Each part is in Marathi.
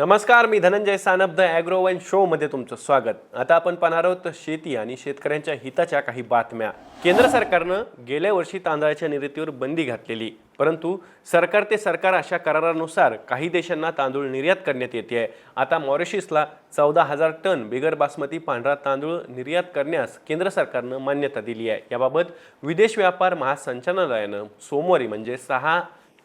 नमस्कार मी Dhananjay Sanap the agro one शोमध्ये तुमचं स्वागत. आता आपण पाहणार आहोत शेती आणि शेतकऱ्यांच्या हिताच्या काही बातम्या. केंद्र सरकारनं गेल्या वर्षी तांदळाच्या निर्यातीवर बंदी घातलेली. परंतु सरकार ते सरकार अशा करारानुसार काही देशांना तांदूळ निर्यात करण्यात येते आहे आता मॉरिशसला चौदा हजार टन बिगर बासमती पांढरा तांदूळ निर्यात करण्यास केंद्र सरकारनं मान्यता दिली आहे. याबाबत विदेश व्यापार महासंचालनालयानं सोमवारी म्हणजे सहा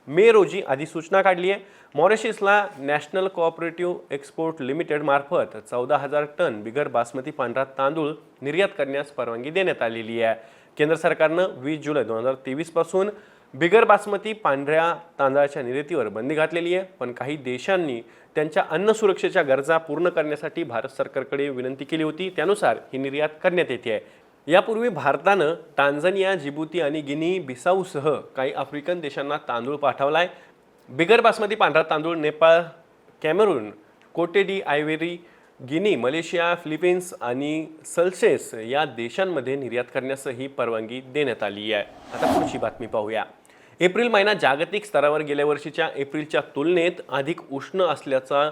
मे रोजी अधिसूचना काढली आहे. मॉरिशसला नॅशनल कोऑपरेटिव्ह एक्सपोर्ट लिमिटेड मार्फत चौदा हजार टन बिगर बासमती पांढरा तांदूळ निर्यात करण्यास परवानगी देण्यात आलेली आहे. केंद्र सरकारनं वीस जुलै दोन हजार तेवीसपासून बिगर बासमती पांढऱ्या तांदळाच्या निर्यातीवर बंदी घातलेली आहे. पण काही देशांनी त्यांच्या अन्न सुरक्षेच्या गरजा पूर्ण करण्यासाठी भारत सरकारकडे विनंती केली होती. त्यानुसार ही निर्यात करण्यात येते आहे. यापूर्वी भारतानं टांझनिया जिबुती आणि गिनी बिसाऊसह काही आफ्रिकन देशांना तांदूळ पाठवला आहे बिगर बासमती पांढरा तांदूळ Nepal Cameroon Cote d'Ivoire Guinea Malaysia Philippines आणि सल्सेस या देशांमध्ये निर्यात करण्यास ही परवानगी देण्यात आली आहे. आता पुढची बातमी पाहूया. एप्रिल महिना जागतिक स्तरावर गेल्या वर्षीच्या एप्रिलच्या तुलनेत अधिक उष्ण असल्याचा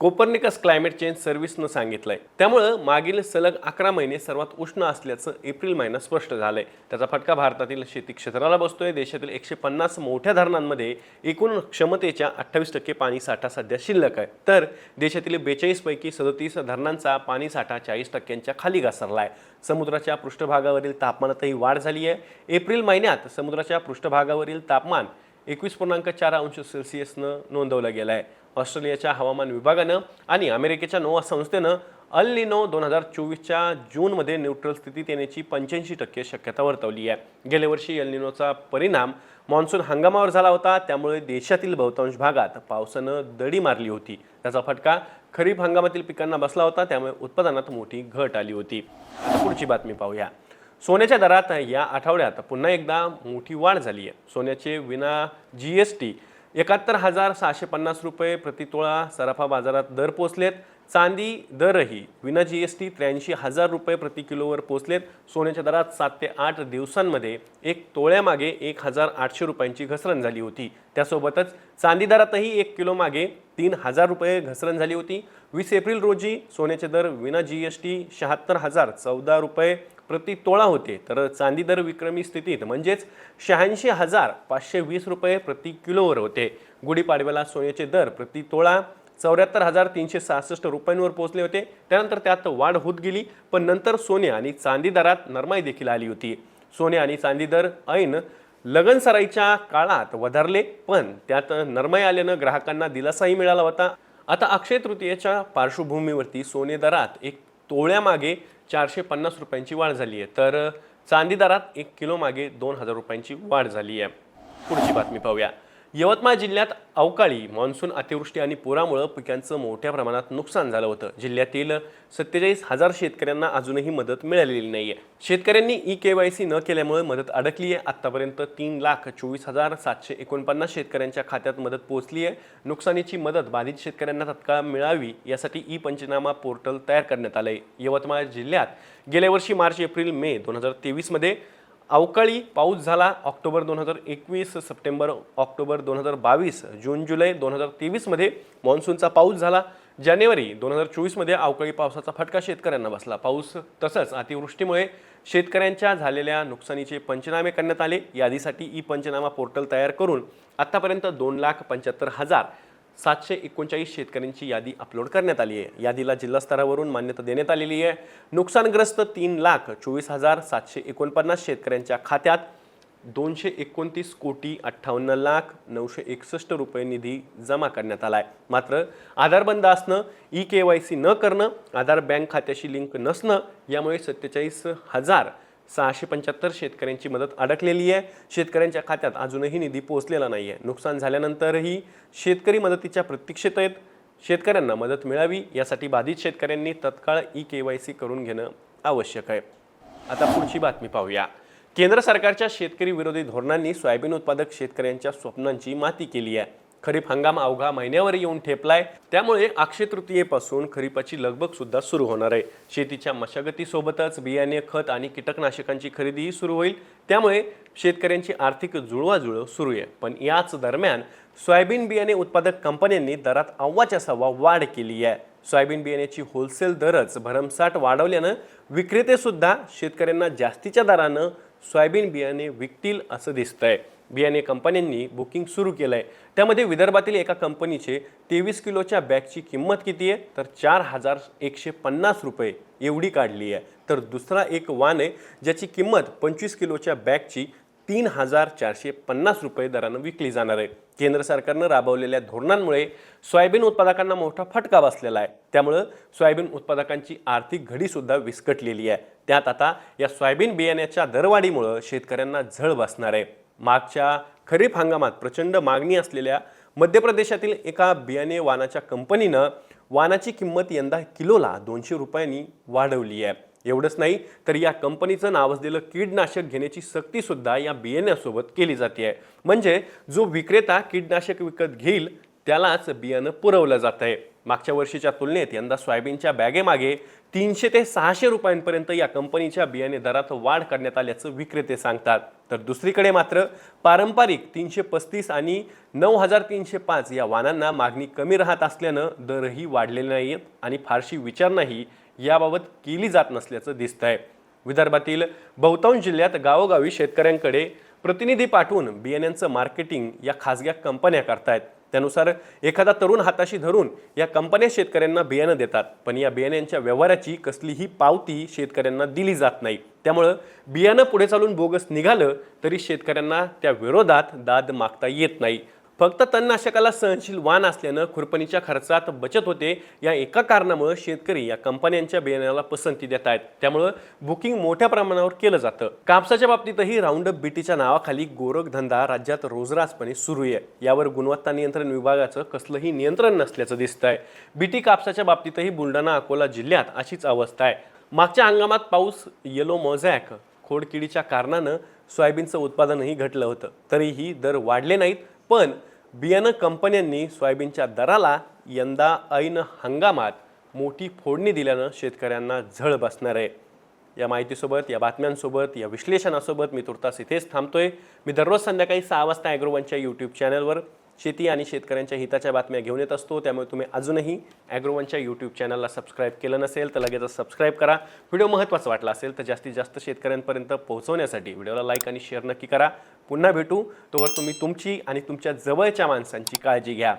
कोपर्निकस क्लायमेट चेंज सर्व्हिसनं सांगितलंय. त्यामुळं मागील सलग अकरा महिने सर्वात उष्ण असल्याचं एप्रिल महिना स्पष्ट झालंय. त्याचा फटका भारतातील शेती क्षेत्राला बसतोय. देशातील एकशे पन्नास मोठ्या धरणांमध्ये एकूण क्षमतेच्या अठ्ठावीस टक्के पाणी साठा सध्या शिल्लक आहे. तर देशातील बेचाळीस पैकी सदतीस धरणांचा पाणी साठा चाळीस टक्क्यांच्या खाली घसरलाय. समुद्राच्या पृष्ठभागावरील तापमानातही वाढ झाली आहे एप्रिल महिन्यात समुद्राच्या पृष्ठभागावरील तापमान एकवीस पूर्णांक चार अंश सेल्सिअसनं नोंदवलं गेलं आहे ऑस्ट्रेलियाच्या हवामान विभागानं आणि अमेरिकेच्या नोवा संस्थेनं अल्लिनो दोन हजार चोवीसच्या जूनमध्ये न्यूट्रल स्थितीत येण्याची पंच्याऐंशी टक्के शक्यता वर्तवली आहे. गेल्या वर्षी अल्लिनोचा परिणाम मान्सून हंगामावर झाला होता त्यामुळे देशातील बहुतांश भागात पावसानं दडी मारली होती. त्याचा फटका खरीप हंगामातील पिकांना बसला होता त्यामुळे उत्पादनात मोठी घट आली होती. पुढची बातमी पाहूया. सोन्याच्या दरात या आठवड्यात पुन्हा एकदा मोठी वाढ झाली आहे. सोन्याचे विना जी एस टी एकाहत्तर हजार सहाशे पन्नास रुपये प्रतितोळा सराफा बाजारात दर पोचलेत. चांदी दरही विना जी एस टी त्र्याऐंशी हजार रुपये प्रति किलोवर पोचलेत. सोन्याच्या दरात सात ते आठ दिवसांमध्ये एक तोळ्यामागे एक हजार आठशे रुपयांची घसरण झाली होती. त्यासोबतच चांदी दरातही एक किलो मागे तीन हजार रुपये घसरण झाली होती. वीस एप्रिल रोजी सोन्याचे दर विना जी एस टी शहात्तर हजार चौदा रुपये प्रति तोळा होते. तर चांदी दर विक्रमी स्थितीत म्हणजेच शहाऐंशी हजार पाचशे वीस रुपये प्रति किलोवर होते. गुढीपाडव्याला सोन्याचे दर प्रति तोळा चौऱ्याहत्तर हजार तीनशे सहासष्ट रुपयांवर पोहोचले होते. त्यानंतर त्यात वाढ होत गेली पण नंतर सोने आणि चांदी दरात नरमाई देखील आली होती. सोने आणि चांदी दर ऐन लगनसराईच्या काळात वधारले पण त्यात नरमाई आल्यानं ग्राहकांना दिलासाही मिळाला होता. आता अक्षय तृतीयेच्या पार्श्वभूमीवरती सोने दरात एक तोळ्यामागे चारशे पन्नास रुपयांची वाढ झाली आहे. तर चांदी दरात एक किलो मागे दोन हजार रुपयांची वाढ झाली आहे. पुढची बातमी पाहूया. यवतमाळ जिल्ह्यात अवकाळी मान्सून अतिवृष्टी आणि पुरामुळं पिकांचं मोठ्या प्रमाणात नुकसान झालं होतं. जिल्ह्यातील सत्तेचाळीस हजार शेतकऱ्यांना अजूनही मदत मिळालेली नाही आहे शेतकऱ्यांनी ई के वाय सी न केल्यामुळे मदत अडकली आहे. आत्तापर्यंत तीन लाख चोवीस हजार सातशे एकोणपन्नास शेतकऱ्यांच्या खात्यात मदत पोहोचली आहे. नुकसानीची मदत बाधित शेतकऱ्यांना तत्काळ मिळावी यासाठी ई पंचनामा पोर्टल तयार करण्यात आलं आहे यवतमाळ जिल्ह्यात गेल्या वर्षी मार्च एप्रिल मे दोन हजार तेवीसमध्ये अवकाळी पाऊस झाला ऑक्टोबर दोन हजार एकवीस सप्टेंबर ऑक्टोबर दोन हजार बावीस जून जुलै दोन हजार तेवीसमध्ये मान्सूनचा पाऊस झाला. जानेवारी दोन हजार चोवीसमध्ये अवकाळी पावसाचा फटका शेतकऱ्यांना बसला. पाऊस तसंच अतिवृष्टीमुळे शेतकऱ्यांच्या झालेल्या नुकसानीचे पंचनामे करण्यात आले. यादीसाठी ई पंचनामा पोर्टल तयार करून आत्तापर्यंत दोन लाख पंच्याहत्तर हजार सातशे एकोणचाळीस शेतकऱ्यांची यादी अपलोड करण्यात आली आहे. यादीला जिल्हा स्तरावरून मान्यता देण्यात आलेली आहे. नुकसानग्रस्त तीन लाख चोवीस हजार सातशे एकोणपन्नास शेतकऱ्यांच्या खात्यात दोनशे एकोणतीस कोटी अठ्ठावन्न लाख नऊशे एकसष्ट रुपये निधी जमा करण्यात आला आहे. मात्र आधार बंद असणं ई के वाय सी न करणं आधार बँक खात्याशी लिंक नसणं यामुळे सत्तेचाळीस हजार सहाशे पंच्याहत्तर शेतकऱ्यांची मदत अडकलेली आहे. शेतकऱ्यांच्या खात्यात अजूनही निधी पोहोचलेला नाही आहे. नुकसान झाल्यानंतरही शेतकरी मदतीच्या प्रतीक्षेत आहेत. शेतकऱ्यांना मदत मिळावी यासाठी बाधित शेतकऱ्यांनी तत्काळ ई के वाय सी करून घेणं आवश्यक आहे. आता पुढची बातमी पाहूया. केंद्र सरकारच्या शेतकरी विरोधी धोरणांनी सोयाबीन उत्पादक शेतकऱ्यांच्या स्वप्नांची माती केली आहे. खरीप हंगाम अवघा महिन्यावर येऊन ठेपलाय. त्यामुळे अक्षय तृतीयेपासून खरीपाची लगबग सुद्धा सुरू होणार आहे. शेतीच्या मशागतीसोबतच बियाणे खत आणि कीटकनाशकांची खरेदीही सुरू होईल. त्यामुळे शेतकऱ्यांची आर्थिक जुळवाजुळव सुरू आहे. पण याच दरम्यान सोयाबीन बियाणे उत्पादक कंपन्यांनी दरात अव्वाच्या सव्वा वाढ केली आहे. सोयाबीन बियाण्याची होलसेल दरच भरमसाठ वाढवल्यानं विक्रेतेसुद्धा शेतकऱ्यांना जास्तीच्या दरानं सोयाबीन बियाणे विकतील असं दिसतंय. बियाणे कंपन्यांनी बुकिंग सुरू केलं आहे त्यामध्ये विदर्भातील एका कंपनीचे तेवीस किलोच्या बॅगची किंमत किती आहे? तर चार हजार एकशे पन्नास रुपये एवढी काढली आहे. तर दुसरा एक वान आहे ज्याची किंमत पंचवीस किलोच्या बॅगची तीन हजार चारशे पन्नास रुपये दरानं विकली जाणार आहे. केंद्र सरकारनं राबवलेल्या धोरणांमुळे सोयाबीन उत्पादकांना मोठा फटका बसलेला आहे. त्यामुळं सोयाबीन उत्पादकांची आर्थिक घडीसुद्धा विस्कटलेली आहे. त्यात आता या सोयाबीन बियाण्याच्या दरवाढीमुळं शेतकऱ्यांना झळ बसणार आहे. मागच्या खरीप हंगामात प्रचंड मागणी असलेल्या मध्य प्रदेशातील एका बियाणे वाणाच्या कंपनीनं वाणाची किंमत यंदा किलोला दोनशे रुपयांनी वाढवली आहे. एवढंच नाही तर या कंपनीचं नाव असलेलं कीडनाशक घेण्याची सक्तीसुद्धा या बियाण्यासोबत केली जाते. आहे म्हणजे जो विक्रेता कीडनाशक विकत घेईल त्यालाच बियाणं पुरवलं जात आहे मागच्या वर्षीच्या तुलनेत यंदा सोयाबीनच्या बॅगेमागे तीनशे ते सहाशे रुपयांपर्यंत या कंपनीच्या बियाणे दरात वाढ करण्यात आल्याचं विक्रेते सांगतात. तर दुसरीकडे मात्र पारंपरिक तीनशे पस्तीस आणि नऊ हजार तीनशे पाच या वाहनांना मागणी कमी राहत असल्यानं दरही वाढलेले नाहीत आणि फारशी विचारणाही याबाबत केली जात नसल्याचं दिसत आहे विदर्भातील बहुतांश जिल्ह्यात गावोगावी शेतकऱ्यांकडे प्रतिनिधी पाठवून बियाण्यांचं मार्केटिंग या खासग्या कंपन्या करतायत. त्यानुसार एखादा तरुण हाताशी धरून या कंपन्या शेतकऱ्यांना बियाणं देतात. पण या बियाण्यांच्या व्यवहाराची कसलीही पावती शेतकऱ्यांना दिली जात नाही. त्यामुळं बियाणं पुढे चालून बोगस निघालं तरी शेतकऱ्यांना त्या विरोधात दाद मागता येत नाही. फक्त तणनाशकाला सहनशील वाण असल्यानं खुरपणीच्या खर्चात बचत होते. या एका कारणामुळे शेतकरी या कंपन्यांच्या बियाण्याला पसंती देत आहेत. त्यामुळं बुकिंग मोठ्या प्रमाणावर केलं जातं. कापसाच्या बाबतीतही राऊंडअप बीटीच्या नावाखाली गोरखधंदा राज्यात रोजरासपणे सुरू आहे. यावर गुणवत्ता नियंत्रण विभागाचं कसलंही नियंत्रण नसल्याचं दिसत आहे बीटी कापसाच्या बाबतीतही बुलढाणा अकोला जिल्ह्यात अशीच अवस्था आहे. मागच्या हंगामात पाऊस येलो मोझॅक खोडकिडीच्या कारणानं सोयाबीनचं उत्पादनही घटलं होतं. तरीही दर वाढले नाहीत. पण बियाणं कंपन्यांनी सोयाबीनच्या दराला यंदा ऐन हंगामात मोठी फोडणी दिल्यानं शेतकऱ्यांना झळ बसणार आहे. या माहितीसोबत या बातम्यांसोबत या विश्लेषणासोबत मी तुर्तास इथेच थांबतोय. मी दररोज संध्याकाळी सहा वाजता ॲग्रोवनच्या यूट्यूब चॅनलवर शेती आणि शेतकऱ्यांच्या हिताच्या बातम्या घेऊन येत असतो. त्यामुळे तुम्ही अजूनही ॲग्रोवनच्या यूट्यूब चॅनलला सबस्क्राईब केलं नसेल तर लगेचच सबस्क्राईब करा. व्हिडिओ महत्त्वाचा वाटला असेल तर जास्तीत जास्त शेतकऱ्यांपर्यंत पोहोचवण्यासाठी व्हिडिओला लाईक आणि शेअर नक्की करा. पुन्हा भेटू. तोवर तुम्ही तुमची आणि तुमच्या जवळच्या माणसांची काळजी घ्या.